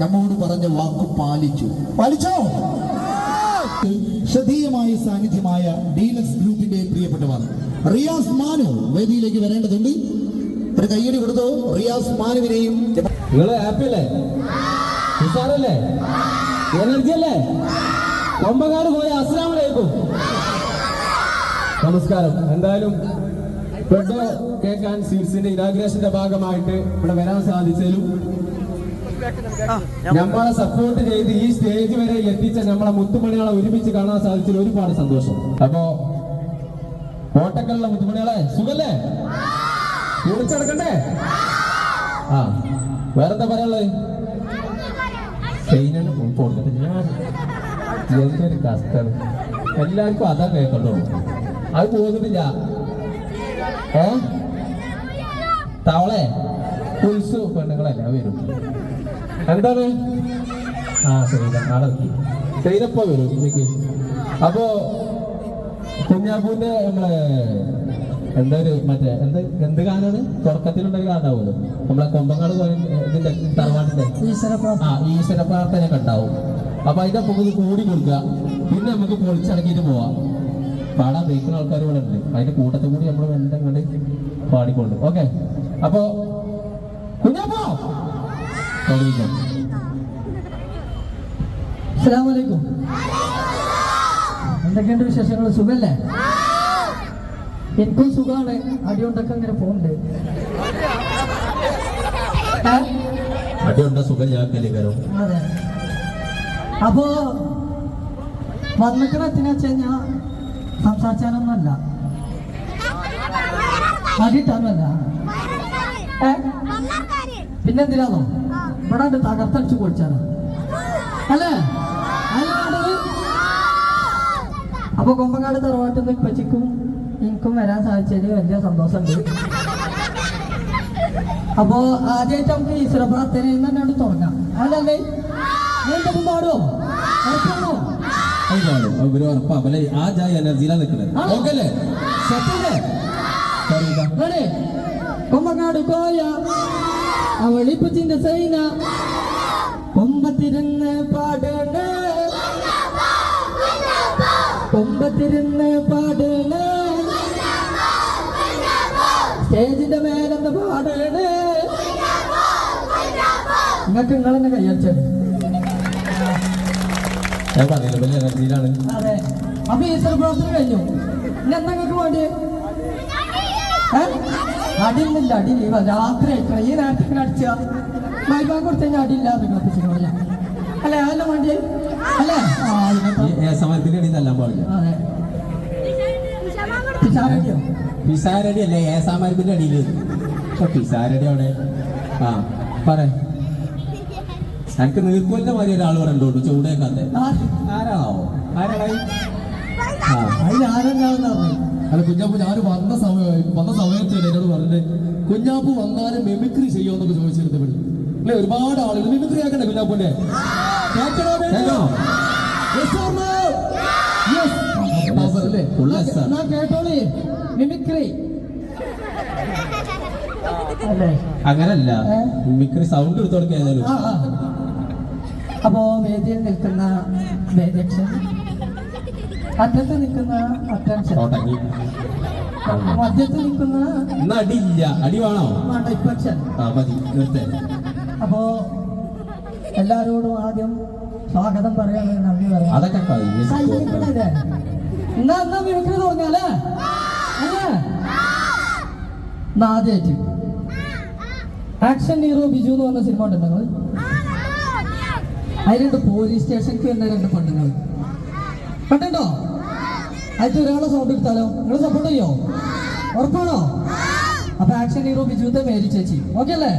നമ്മോട് പറഞ്ഞ വാക്ക് പാലിച്ചു. പാലിച്ചോ? ശ്രദ്ധേയമായ സാന്നിധ്യമായ ഡീലക്സ് ഗ്രൂപ്പിന്റെ പ്രിയപ്പെട്ടവർ റിയാസ് മാനു വേദിയിലേക്ക് വരേണ്ടതുണ്ട്. ഒരു കയ്യടി കൊടുത്തോ? റിയാസ് മാനുവിനെയും നിങ്ങൾ ഹാപ്പി അല്ലേ? ഉഷാറല്ലേ? എനർജി അല്ലേ? കൊമ്പങ്ങാട് പോയ അസ്ലാമലേക്കും നമസ്കാരം. എന്തായാലും കേക്ക് ആൻഡ് സ്വീറ്റ്സിന്റെ ഇനാഗ്രേഷന്റെ ഭാഗമായിട്ട് ഇവിടെ വരാൻ സാധിച്ചതിലും നമ്മളെ സപ്പോർട്ട് ചെയ്ത് ഈ സ്റ്റേജ് വരെ എത്തിച്ച നമ്മളെ മുത്തുമണികളെ ഒരുമിച്ച് കാണാൻ സാധിച്ചതിൽ ഒരുപാട് സന്തോഷം. അപ്പോ കോട്ടക്കലുള്ള മുത്തുമണികളെ സുഖല്ലേ? കുളിച്ചടക്കണ്ടേ ആ വേറെന്താ പറയാനുള്ളത്? ഞാൻ എന്തൊരു കഷ്ടം. എല്ലാവർക്കും അതാ കേൾക്കണ്ടോ അത് പോകുന്നില്ല. ഏ? തവളെ പുൽസ് പെണ്ണുങ്ങളെല്ലാം വരും എന്താണ്? ആ ശരി നാളെ ചെയിനപ്പോ വരും ഇന്നേക്ക് അപ്പോ കുഞ്ഞാപ്പൂന്റെ നമ്മളെ എന്താ ഒരു മറ്റേ എന്ത് എന്ത് ഗാനാണ്? തുടക്കത്തിലുണ്ടൊരു ഗാനാവുമല്ലോ. നമ്മളെ കൊമ്പങ്ങാട് ഇതിന്റെ തറവാട്ടിന്റെ. ആ ഈശ്വര പ്രാർത്ഥനയൊക്കെ ഉണ്ടാവും. അപ്പൊ അതിന്റെ പകുതി കൂടി കൊടുക്കുക. പിന്നെ നമുക്ക് പൊളിച്ചടക്കിയിട്ട് പോവാം. പാടാൻ ബേക്കുന്ന ആൾക്കാർ ഇവിടെ ഉണ്ട്. അതിന്റെ കൂട്ടത്തിൽ കൂടി നമ്മൾ വെണ്ട കണ്ട് പാടിക്കൊണ്ട്. ഓക്കെ? അപ്പോ കുഞ്ഞാപ്പോ! തുടങ്ങിക്കോ അസ്സലാമലൈക്കും. എന്തൊക്കെയുണ്ട് വിശേഷങ്ങൾ? സുഖല്ലേ? എനിക്കും സുഖമാണ് അടിയുണ്ടൊക്കെ ഇങ്ങനെ പോകുന്നുണ്ട്? അടിയുണ്ട? സുഖം. ഞാൻ അതെ. അപ്പോ വന്നിക്കണ എത്തിന വെച്ച് കഴിഞ്ഞാ സംസാരിച്ചാനൊന്നുമല്ല. അടിയിട്ടാനല്ല ഏ? പിന്നെന്തിനാണോ ഇവിടെ തകർത്തടിച്ചു പൊളിച്ചാണ് അല്ലേ? വേണ്ടത് അപ്പൊ കൊമ്പങ്ങാട് തറവാട്ടിൽ നിന്ന് ഇപ്പച്ചിക്കും എനിക്കും വരാൻ സാധിച്ചതിൽ വലിയ സന്തോഷമുണ്ട്. അപ്പോ ആദ്യമായിട്ട് നമുക്ക് ഈശ്വര പ്രാർത്ഥനയിൽ നിന്ന് തന്നെയാണ് തുടങ്ങാം. അല്ലല്ലേ പാടുമോ? ഒരു ഉറപ്പാ. അല്ലേ ആ ജായ എനർജിയിലാണ് നിൽക്കുന്നത്. ആണോ? ഓക്കെ അല്ലേ? സത്യല്ലേ? കൊമ്പങ്ങാട് കോയ അവളിപ്പച്ചിന്റെ സൈന കൊമ്പത്തിരുന്ന് പാടണ കൊമ്പത്തിരുന്ന് പാടണ സ്റ്റേജിന്റെ മേലെന്ന് പാടണ? നിങ്ങൾക്ക് നിങ്ങളെന്നെ കയ്യടിച്ചത് ഞാൻ പറഞ്ഞില്ല വലിയ എനർജിയിലാണ് അതെ. അപ്പൊ ഈശ്വര പ്രാർത്ഥന കഴിഞ്ഞു. ഇനി എന്താ നിങ്ങൾക്ക് വേണ്ടി? അടിയില്ല അടി ലീവ രാത്രി അയക്കണം ഈ നേരത്തേക്ക് അടിച്ച? മൈക്കാൻ കൊടുത്തു കഴിഞ്ഞാൽ അടിയില്ല നിങ്ങളെ അല്ലേ? അതല്ല വേണ്ടി അല്ലേ? സമയത്തിന് അടി തല്ലാൻ പാടില്ല. അതെ. പിഷാരടിയോ? പിസാരടി അല്ലേ ഏസാമരത്തിന്റെ അടിയിൽ പിസാരടി അവിടെ. ആ പറ. എനിക്ക് നീർക്കോലിന്റെ മാതിരി ഒരാൾ ഇവിടെ ചൂടേക്കാത്ത. ആരാണോ ആരാണോ പറഞ്ഞു അല്ല കുഞ്ഞാപ്പു ഞാൻ വന്ന സമയം വന്ന സമയത്ത് എന്നോട് പറഞ്ഞിട്ട് കുഞ്ഞാപ്പു വന്നാലും മെമിക്രി ചെയ്യുമെന്നൊക്കെ ചോദിച്ചിരുന്നു ഇവിടെ അല്ലെ ഒരുപാട് ആളുകൾ മിമിക്രി ആക്കണ്ടേ കുഞ്ഞാപ്പുന്റെ കേട്ടോളി. മിമിക്രി അല്ലേ? അങ്ങനല്ല. മിമിക്രി സൗണ്ട് എടുത്തു. അപ്പോ വേദിയിൽ നിൽക്കുന്ന വേദക്ഷൻ അറ്റത്ത് നിൽക്കുന്ന അറ്റൻഷൻ തുടങ്ങി മധ്യത്ത് നിൽക്കുന്ന ഇന്ന് അടിയില്ല അടി വേണോ? ഇപ്പക്ഷൻ ആ മതി. നിർത്തേ. അപ്പോ എല്ലാരോടും ആദ്യം സ്വാഗതം പറയാൻ നന്ദി പറയാം. അതൊക്കെ. എന്നാ എന്നാ മിമിക്രി തുടങ്ങാല്ലേ അല്ലേ? എന്നാ ആദ്യമായിട്ട് ആക്ഷൻ ഹീറോ ബിജു എന്ന് പറഞ്ഞ സിനിമ ഉണ്ട് നിങ്ങൾ അതിലുണ്ട് പോലീസ് സ്റ്റേഷനിലേക്ക് വരുന്ന രണ്ട് പെണ്ണുങ്ങൾ കണ്ടോ? അയച്ച ഒരാളെ സൗണ്ട് എടുത്താലോ? നിങ്ങൾ സപ്പോർട്ട് ചെയ്യോ? ഉറപ്പാണോ? അപ്പൊ ആക്ഷൻ ഹീറോ ബിജുത്തെ മേരി ചേച്ചി. ഓക്കെ അല്ലേ?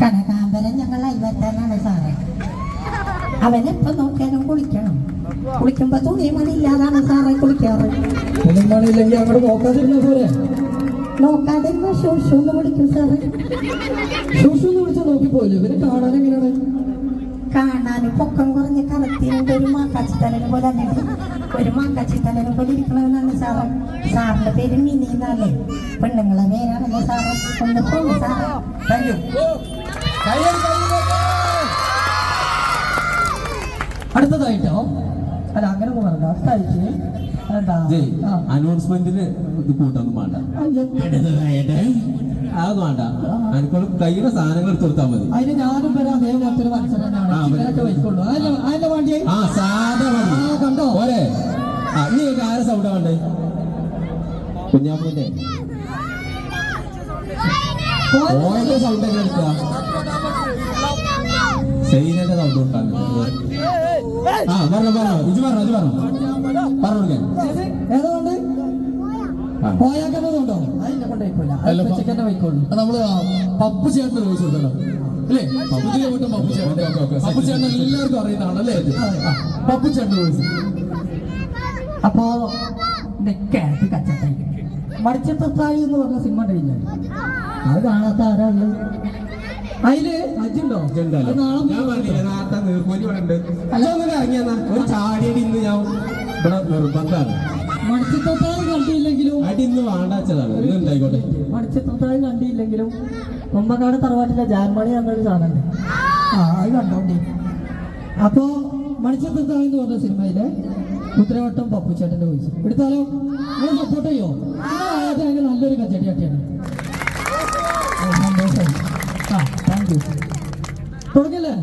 കനകാമ്പരം ഞങ്ങൾ അയൽവറ്റാനാണ് സാറേ. ഇപ്പൊ നോക്കിയാലും കുളിക്കണം. കുളിക്കുമ്പോ തുണി മണി ഇല്ലാതാണ് സാറേ കുളിക്കാറ്. അങ്ങോട്ട് നോക്കാതിരുന്ന പോലെ നോക്കാതെ ഷൂഷു എന്ന് വിളിക്കും സാറേ. എന്ന് വിളിച്ചാൽ നോക്കിപ്പോയില്ലേ? ഇവരെ കാണാൻ എങ്ങനെയാണ്? കാണാൻ പൊക്കം കുറഞ്ഞ് കറുത്തിനുണ്ട് ഒരു മാക്കാച്ചിത്തലനെ പോലെ അല്ലെങ്കിൽ ഒരു മാക്കാച്ചിത്തലനെ പോലെ ഇരിക്കണമെന്നാണ് സാറ്. സാറിന്റെ പേര് മിനി എന്നല്ലേ പെണ്ണുങ്ങളെ പേരാണല്ലോ സാറ്. ഒന്ന് പോകും സാറ്. Thank you അടുത്തതായിട്ടോ? അല്ല അങ്ങനെ പറഞ്ഞ അടുത്താഴ്ച എന്താ? ആ. അനൗൺസ്മെന്റിന് ഇത് കൂട്ടൊന്നും വേണ്ട. അത് വേണ്ട. എനിക്കുള്ള കയ്യിലെ സാധനങ്ങൾ എടുത്തു കൊടുത്താൽ മതി. അതിന് ഞാനും വരാം. അതേപോലത്തെ വയ്ക്കുള്ളൂ അതിന്റെ അതിന്റെ ആ സാധാ കണ്ടോ? പോരെ. നീ ആരെ സൗണ്ടാ വേണ്ടേ? കുഞ്ഞാപ്പൂന്റെ. സൗണ്ട് എങ്ങനെ എടുക്കുക? ആ പറഞ്ഞോ പറഞ്ഞോ ഇജ് പറഞ്ഞോ ഇജ് പറഞ്ഞോ പറഞ്ഞു കൊടുക്കാൻ ഏത്? ഏതാ വണ്ടി പോയാക്കുന്നതുണ്ടോ നമ്മൾ പപ്പു ചേട്ടന് ചോദിച്ചു കൊടുത്തല്ലോ അല്ലേ? പപ്പു ചേട്ടൻ. Okay, okay. പപ്പു ചേട്ടൻ എല്ലാവർക്കും അറിയുന്നതാണ് അല്ലേ? പപ്പു ചേട്ടൻ ചോദിച്ചു അപ്പോ നിക്കാറ്റ് കച്ചത്തായി മടിച്ചത്തായി എന്ന് പറഞ്ഞ സിനിമ കഴിഞ്ഞു അത് കാണാത്ത ആരാ ഉള്ളത്? അതിൽ അജുണ്ടോ. ഞാൻ പറഞ്ഞില്ല നേരത്തെ നീർക്കോലി ഇവിടെ ഉണ്ട് അല്ല ഒന്ന് ഇറങ്ങിയെന്നാ ഒരു ചാടിയടി ഇന്ന് ഞാൻ ഇവിടെ നിർബന്ധമാണ്. മടിച്ചത്തായി കണ്ടില്ലെങ്കിലും അടി ഇന്ന് വാണ്ടാച്ചതാണ് ഉണ്ടായിക്കോട്ടെ കൊമ്പക്കാട് തറവാട്ടിലെ ജാൻമണി എന്നൊരു സാധനം ആ അത് കണ്ടോണ്ടി. അപ്പോ മണിച്ചത്തായി എന്ന് പറഞ്ഞ സിനിമയിലെ ഉത്തരവട്ടം പപ്പുച്ചേട്ടന്റെ വോയിസ്. എടുത്താലോ? നിങ്ങൾ സപ്പോർട്ട് ചെയ്യോ? നല്ലൊരു കച്ചടി കട്ടിയാണ്. തുടങ്ങല്ലേ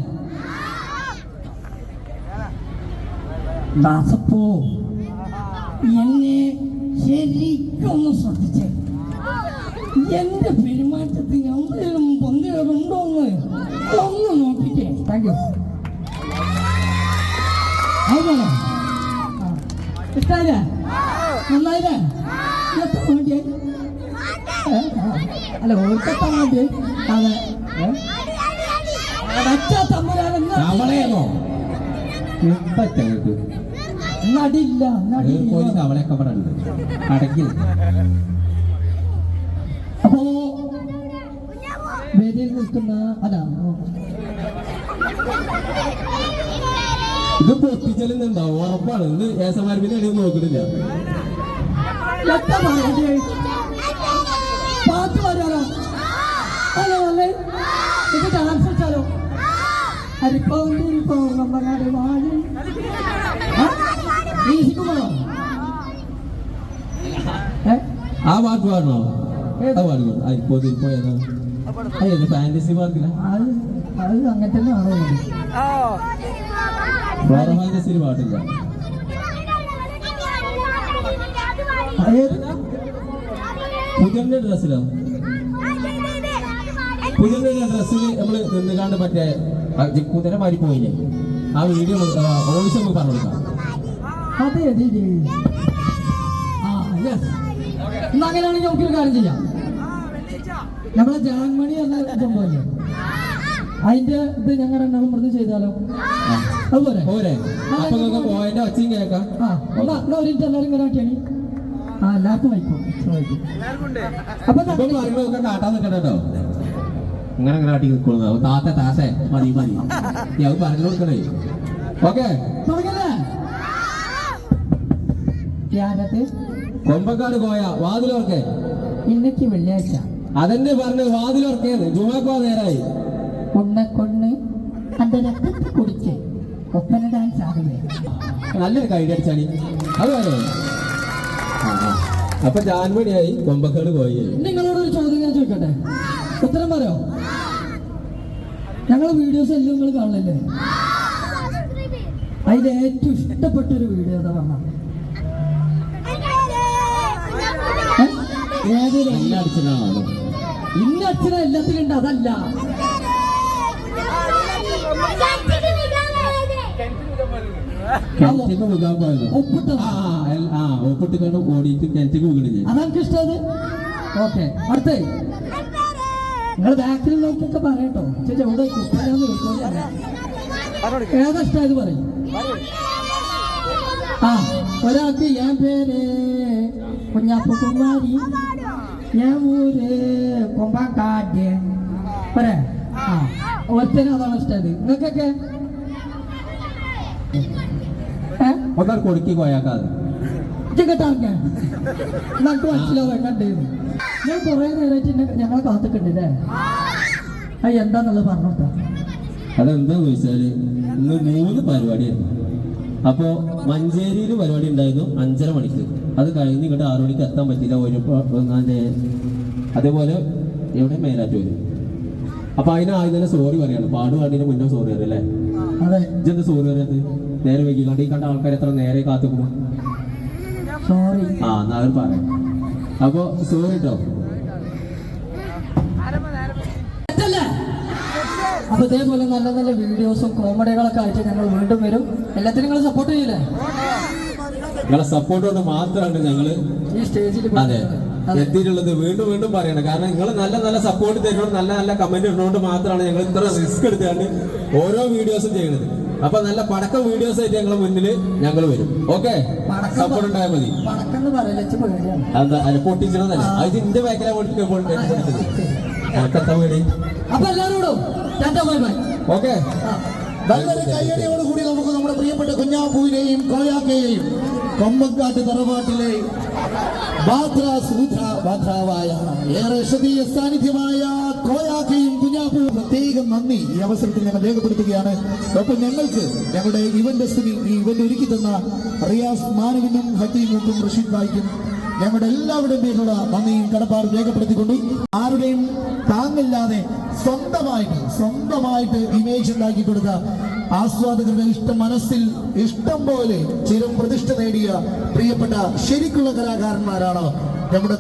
ദാസപ്പോ എന്നെ ശരിക്കൊന്ന് ശ്രദ്ധിച്ചേ. എന്റെ പെരുമാറ്റത്തിന് എന്തെങ്കിലും പങ്കുകളുണ്ടോ എന്ന് ഒന്ന് നോക്കിക്കേ. താങ്ക് യു അതുപോലെ ഇഷ്ടല്ലേ നന്നായില്ലേ? എത്ര വേണ്ടിയേ. അല്ല ഓർക്കെത്താൻ വേണ്ടി. അതെ. നടില്ല നടില്ല. ഉണ്ട്. അടക്കി അപ്പോ വേദിയിൽ നിൽക്കുന്ന ഓ, ഇത് പൊട്ടിച്ചലുണ്ടാവും ഉറപ്പാണ്. ഇത് ഏസമാരിപ്പിന്റെ അടിയിൽ നോക്കണില്ല എത്ര പറയണ്ടേ? പാട്ട് പാടാലോ അല്ലോ അല്ലേ ഇത് ഡാൻസ് വെച്ചാലോ അരിപ്പവും ഇരിപ്പവും നമ്മകാട് വാഴി മ്യൂസിക് വേണോ ഏ ആ പാട്ട് പാടണോ? ഏത്? പാടിക്കോ ഇപ്പോ ഇപ്പോ ഏതാ? അയ്യത് ഫാന്റസി പാർക്കില്ല അത് അത് അങ്ങനെ തന്നെ ആണോ വേറെ ഫാന്റസിയിൽ പാട്ടില്ല ഏത് പുതിയ ഡ്രസ്സിലോ പുതിയ ഡ്രസ്സിൽ നമ്മൾ നിന്നുകാണ്ട് മറ്റേ കുതിര മാറി പോയില്ലേ ആ വീഡിയോ ഓഡിഷൻ നമുക്ക് പറഞ്ഞു കൊടുക്കാം അതെ അതെ. ആ യെസ് എന്നാ അങ്ങനെയാണെങ്കിൽ നമുക്കൊരു കാര്യം ചെയ്യാം. നമ്മളെ ജാൻമണി എന്ന സംഭവമില്ലേ അതിന്റെ ഇത് ഞങ്ങൾ രണ്ടാളും പറഞ്ഞ് ചെയ്താലോ? അതുപോലെ പോരെ? അപ്പൊ നമുക്ക് പോയിന്റെ ഒച്ചയും കേൾക്കാം. ആ എന്നാ ഒരു മിനിറ്റ് എല്ലാവരും ഇങ്ങനെ ആക്കിയാണ് ആ എല്ലാവർക്കും വയ്ക്കും അപ്പൊ കാട്ടാൻ നിൽക്കണ്ട കേട്ടോ. ഇങ്ങനെ ഇങ്ങനെ ആട്ടി നിൽക്കുന്നു താത്ത താത്ത മതി മതി. അത് പറഞ്ഞു കൊടുക്കണേ. ഓക്കെ? കൊമ്പക്കാട് പോയ വാതിലോർക്കെ ഇന്നക്ക് വെള്ളിയാഴ്ച. അതെന്നെ പറഞ്ഞു വാതിലോർക്കേന്ന് ജുമാക്കോ നേരായി. കൊണ്ണ കൊണ്ണ് അന്റെ രക്തത്തെ കുടിച്ച് ഒപ്പന ഡാൻസ് ആകുമേ നല്ലൊരു കൈഡി അടിച്ചാണി അത് വേണോ. അപ്പൊ ജാൻമണിയായി കൊമ്പക്കാട് പോയി. നിങ്ങളോട് ഒരു ചോദ്യം ഞാൻ ചോദിക്കട്ടെ? ഉത്തരം പറയോ? ഞങ്ങളെ വീഡിയോസ് എല്ലാം നിങ്ങൾ കാണലല്ലേ അതിൽ ഏറ്റവും ഇഷ്ടപ്പെട്ട ഒരു വീഡിയോ ഏതാ പറഞ്ഞ? ഏതൊരു ഇന്ന അച്ഛന എല്ലാത്തിലും ഉണ്ട് അതല്ല. ഒപ്പിട്ട് കണ്ട് ഓടിയിട്ട് കിണറ്റിക്ക് വീണില്ലേ അതാണ് ഇഷ്ടത് ഓക്കെ അടുത്തേ. നിങ്ങൾ ബാക്കിൽ നോക്കിയൊക്കെ പറയട്ടോ. ചേച്ചി എവിടെ ഏതാ ഇത് പറയും? ആ ഒരാൾക്ക് ഞാൻ പേര് കുഞ്ഞാപ്പ കുമാരി ഞാൻ ഊര് കൊമ്പാക്കാട് പോരെ? ആ ഒരുത്തനും അതാണ് ഇഷ്ടം. നിങ്ങൾക്കൊക്കെ? ഒന്നാൾ കൊടുക്കി പോയാക്കാതെ കേട്ടാർക്കാൻ നമുക്ക് മനസ്സിലാവും കണ്ടേന്ന് ഞാൻ കുറെ നേരമായിട്ട് ഞങ്ങളെ കാത്തിട്ടുണ്ട് അല്ലേ അത് എന്താന്നുള്ളത് പറഞ്ഞു അതെന്താ ചോദിച്ചാൽ ഇന്ന് മൂന്ന് പരിപാടിയായിരുന്നു. അപ്പോ മഞ്ചേരിയിൽ പരിപാടി ഉണ്ടായിരുന്നു അഞ്ചര മണിക്ക്. അത് കഴിഞ്ഞ് ഇങ്ങോട്ട് ആറു മണിക്ക് എത്താൻ പറ്റില്ല ഒരു അതേപോലെ എവിടെ മേലാറ്റൂര്. അപ്പൊ അതിനായി തന്നെ സോറി പറയാണ്. പാട് പാടിന് മുന്നേ സോറി അറിയല്ലേ അതെ. ഇജെന്താ സോറി അറിയാത് നേരെ വൈകി കണ്ട് ഈ കണ്ട ആൾക്കാർ എത്ര നേരെ കാത്തുക്കുന്നു സോറി ആ എന്നാ അവർ പറയാം അപ്പൊ സോറി കേട്ടോ അപ്പൊ ഇതേപോലെ നല്ല നല്ല വീഡിയോസും കോമഡികളൊക്കെ ആയിട്ട് ഞങ്ങൾ വീണ്ടും വരും. എല്ലാത്തിനും നിങ്ങൾ സപ്പോർട്ട് ചെയ്യില്ലേ നിങ്ങളെ സപ്പോർട്ട് കൊണ്ട് മാത്രമാണ് ഞങ്ങൾ ഈ സ്റ്റേജിൽ അതെ. എത്തിയിട്ടുള്ളത്. വീണ്ടും വീണ്ടും പറയണം. കാരണം നിങ്ങൾ നല്ല നല്ല സപ്പോർട്ട് തരുന്നോണ്ട് നല്ല നല്ല കമന്റ് ഇടുന്നതുകൊണ്ട് മാത്രമാണ് ഞങ്ങൾ ഇത്ര റിസ്ക് എടുത്തുകൊണ്ട് ഓരോ വീഡിയോസും ചെയ്യുന്നത് അപ്പൊ നല്ല പടക്ക വീഡിയോസ് ആയിട്ട് ഞങ്ങളെ മുന്നിൽ ഞങ്ങൾ വരും. ഓക്കെ സപ്പോർട്ട് ഉണ്ടായാൽ മതി. എന്താ അല്ല പൊട്ടിച്ചതല്ല അത് ഇന്റെ ബാക്കിലെ പൊട്ടിച്ചത് എനക്കെത്താൻ വേണ്ടി. അപ്പൊ ബൈ ഓക്കെ നല്ലൊരു കയ്യടിയോടുകൂടി നമുക്ക് നമ്മുടെ പ്രിയപ്പെട്ട കുഞ്ഞാപ്പൂവിനെയും കോയാക്കയെയും കൊമ്പങ്കാട്ട് തറവാട്ടിലെ ബാദ്ര സൂത്ര ബാദ്രാവായ ഏറെ ശ്രദ്ധീയ സാന്നിധ്യമായ കോയാക്കയും കുഞ്ഞാപ്പൂവും പ്രത്യേകം നന്ദി ഈ അവസരത്തിൽ ഞങ്ങൾ രേഖപ്പെടുത്തുകയാണ്. ഒപ്പം ഞങ്ങൾക്ക് ഞങ്ങളുടെ ഇവന്റ് സ്ഥിതി ഈ ഇവന്റ് ഒരുക്കി തന്ന റിയാസ് മാനവിനും ഹത്തീമുക്കും റഷീദ് ഭായിക്കും ഞങ്ങളുടെ എല്ലാവരുടെയും പേരിലുള്ള നന്ദിയും കടപ്പാടും രേഖപ്പെടുത്തിക്കൊണ്ട് ആരുടെയും താങ്ങില്ലാതെ സ്വന്തമായിട്ട് സ്വന്തമായിട്ട് ഇമേജ് ഉണ്ടാക്കി കൊടുത്ത ആസ്വാദകരുടെ ഇഷ്ട മനസ്സിൽ ഇഷ്ടം പോലെ ചിരം പ്രതിഷ്ഠ നേടിയ പ്രിയപ്പെട്ട ശരിക്കുള്ള കലാകാരന്മാരാണ് നമ്മുടെ